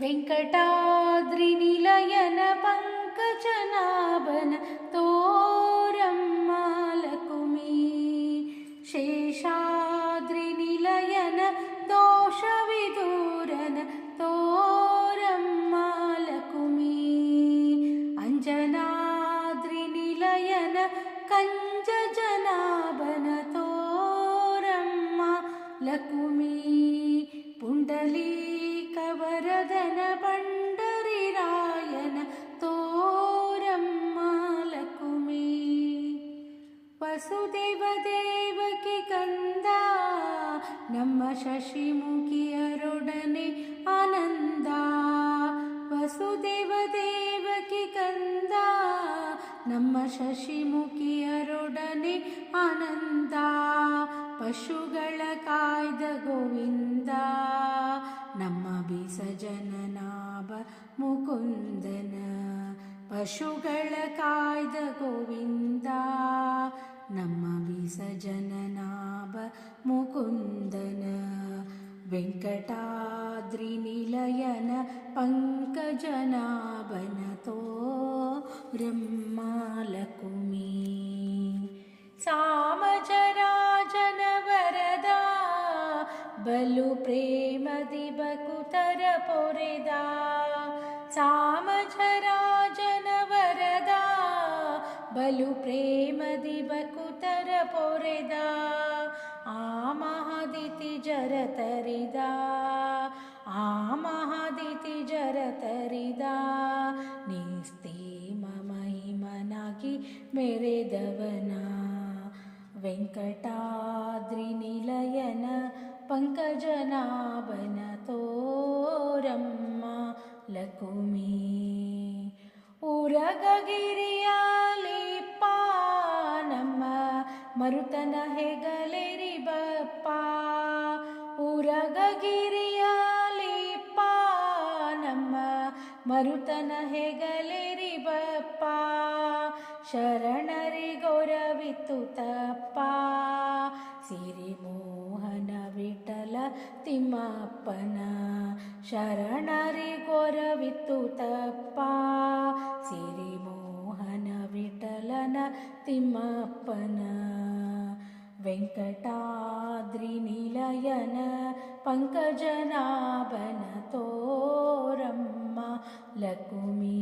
वेङ्कटाद्रिनिलयन पङ्कजनाभन तोरम्मालकुमी शेषाद्रिनिलयन दोषविदूरन तोरम्मालकुमी अञ्जनाद्रिनिलयन कञ्जजनाभन तोरम्मा लकुमी పండరిరాయన ತೋರಮ್ಮಲಕುಮಿ ವಸುದೇವ ದೇವಕಿ ಕಂದ ನಮ್ಮ ಶಶಿಮುಖಿಯರೊಡನೆ ಆನಂದ ವಸುದೇವ ದೇವಕಿ ಕಂದ ನಮ್ಮ ಶಶಿಮುಖಿಯರೊಡನೆ ಆನಂದ ಪಶುಗಳ ಕಾಯ್ದ ಗೋವಿಂದ ನಮ್ಮ ಬಿಸಜನನ ಮುಕುಂದನ ಪಶುಗಳ ಕಾಯ್ದ ಗೋವಿಂದ ನಮ್ಮ ವಿಸಜನನಾಭ ಮುಕುಂದನ ವೆಂಕಟಾದ್ರಿ ನಿಲಯನ ಪಂಕಜನಾಭನ ತೋರಮ್ಮಾಲಕುಮಿ ಬಲು ಪ್ರೇಮದಿ ಬಕುತರ ಪೊರೆದ ಸಾಮಜರಾಜನ ವರದ ಬಲು ಪ್ರೇಮದಿ ಬಕುತರ ಪೊರೆದ ಆ ಮಹದಿತಿ ಜರತರಿದ ಆ ಮಹದಿತಿ ಜರತರಿದ ನಿಸ್ತೀಮ ಮಹಿಮನಾಗಿ ಮೆರೆದವನ ವೆಂಕಟಾದ್ರಿ ನಿಲಯನ ಪಂಕಜನಾಭನ ತೋರಮ್ಮ ಲಕುಮಿ ಉರಗಗಿರಿಯಾಲಿಪ್ಪ ನಮ್ಮ ಮರುತನ ಹೆಗಲೇರಿ ಬಪ್ಪ ಉರಗಗಿರಿಯಾಲಿಪ್ಪ ನಮ್ಮ ಮರುತನ ಹೆಗಲೇರಿ ಬಪ್ಪ ಶರಣರಿ ಗೌರವಿತ್ತು ತಪ್ಪ ಸಿರಿ ಮೋಹನ ವಿಠಲ ತಿಮ್ಮಪ್ಪನ ಶರಣರಿ ಗೊರವಿತ್ತು ತಪ್ಪ ಸಿರಿ ಮೋಹನ ವಿಠಲನ ತಿಮ್ಮಪ್ಪನ ವೆಂಕಟಾದ್ರಿ ನಿಲಯನ ಪಂಕಜನಾಭನ ತೋರಮ್ಮ ಲಕುಮಿ